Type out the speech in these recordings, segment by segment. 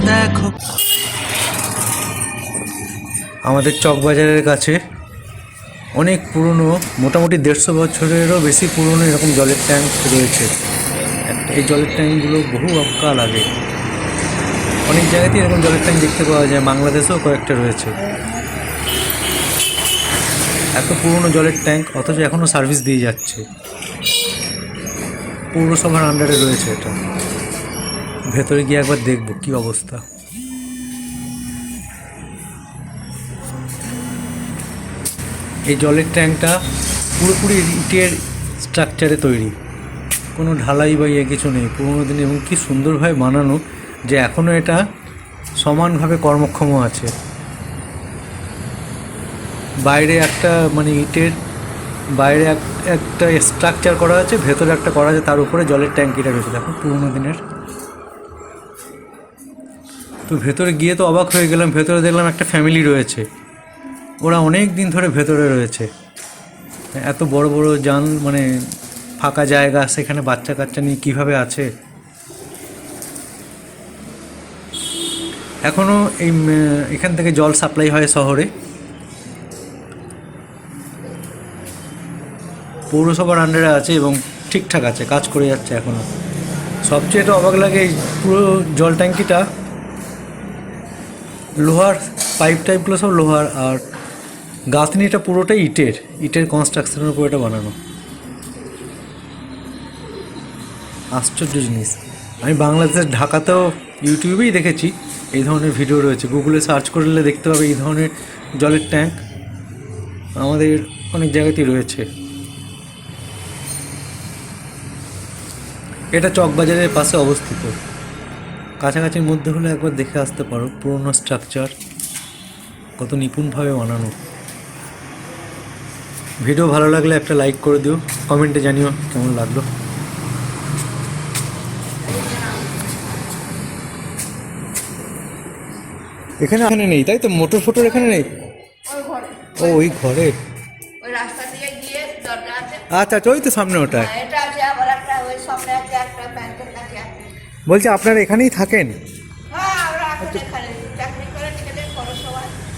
দেখো। আমাদের চকবাজারের কাছে অনেক পুরনো, মোটামুটি দেড়শো বছরেরও বেশি পুরনো এরকম জলের ট্যাঙ্ক রয়েছে। এই জলের ট্যাঙ্কগুলো বহু কাল আগে। অনেক জায়গাতেই এরকম জলের ট্যাঙ্ক দেখতে পাওয়া যায়, বাংলাদেশেও কয়েকটা রয়েছে। এত পুরনো জলের ট্যাঙ্ক, অথচ এখনও সার্ভিস দিয়ে যাচ্ছে। পৌরসভার আন্ডারে রয়েছে এটা। ভেতরে গিয়ে একবার দেখব কি অবস্থা। এই জলের ট্যাঙ্কটা পুরোপুরি ইটের স্ট্রাকচারে তৈরি। কোনো ঢালাই বা ইয়ে কিছু নেই। পুরোনো দিনে এবং কি সুন্দরভাবে বানানো যে এখনও এটা সমানভাবে কর্মক্ষম আছে। বাইরে একটা মানে ইটের বাইরে এক, একটা স্ট্রাকচার করা আছে, ভেতরে একটা করা আছে, তার উপরে জলের ট্যাঙ্কিটা রয়েছে। দেখো, পুরোনো দিনের তো ভেতরে গিয়ে তো অবাক হয়ে গেলাম, ভেতরে দেখলাম একটা ফ্যামিলি রয়েছে। ওরা অনেক দিন ধরে ভেতরে রয়েছে। এত বড় বড় যান মানে ফাঁকা জায়গা, সেখানে বাচ্চা কাচ্চা নিয়ে কীভাবে আছে? এখনও এই এখান থেকে জল সাপ্লাই হয় শহরে। পৌরসভার আন্ডারে আছে এবং ঠিকঠাক আছে, কাজ করে যাচ্ছে এখনও সবচেয়ে এটা অবাক লাগে এই পুরো জল ট্যাঙ্কিটা। লোহার পাইপ টাইপগুলো সব লোহার আর গাঁথনিটা পুরোটাই ইটের ইটের কনস্ট্রাকশনের উপর এটা বানানো। আশ্চর্য জিনিস। আমি বাংলাদেশের ঢাকাতেও ইউটিউবেই দেখেছি, এই ধরনের ভিডিও রয়েছে। গুগলে সার্চ করলে দেখতে পাবে এই ধরনের জলের ট্যাঙ্ক আমাদের অনেক জায়গাতেই রয়েছে। এটা চকবাজারের পাশে অবস্থিত। কাছাকাছির মধ্যে হলে একবার দেখে আসতে পারো পুরোনো স্ট্রাকচার কত নিপুণভাবে বানানো। ভিডিও ভালো লাগলে একটা লাইক করে দিও কমেন্টে জানিও কেমন লাগল। এখানে এখানে নেই তাই তো? মোটর ফোটর এখানে নেই? ওই ঘরে। ও ওই ঘরে? আচ্ছা আচ্ছা ওই তো সামনে ওটা। বলছি আপনারা এখানেই থাকেন।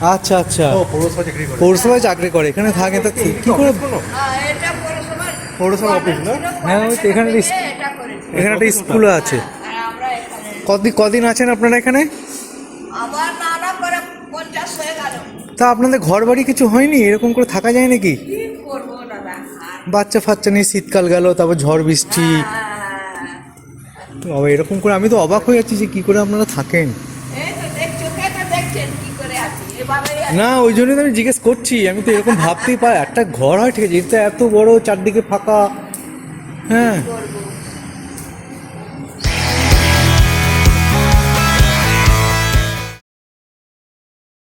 হ্যাঁ আচ্ছা। আচ্ছা পৌরসভা চাকরি করে। পৌরসভায় চাকরি করে এখানে থাকে তো কি কি করে হ্যাঁ পৌরসভা অফিস না? হ্যাঁ, ওই তো এখানে এখানে একটা স্কুলও আছে। আর আমরা এখানে কদিন কদিন আছেন আপনারা এখানে? তা আপনাদের ঘর বাড়ি কিছু হয়নি? এরকম করে থাকা যায় নাকি? কি করব দাদা? আর বাচ্চা ফাচ্চা নিয়ে শীতকাল গেল তারপর ঝড় বৃষ্টি। হ্যাঁ, বাবা এরকম করে আমি তো অবাক হয়ে যাচ্ছি যে কি করে আপনারা থাকেন। না ওই জন্যই তো আমি জিজ্ঞেস করছি আমি তো এরকম ভাবতেই পাই একটা ঘর হয় ঠিক আছে এটা এত বড় চারদিকে ফাঁকা। হ্যাঁ।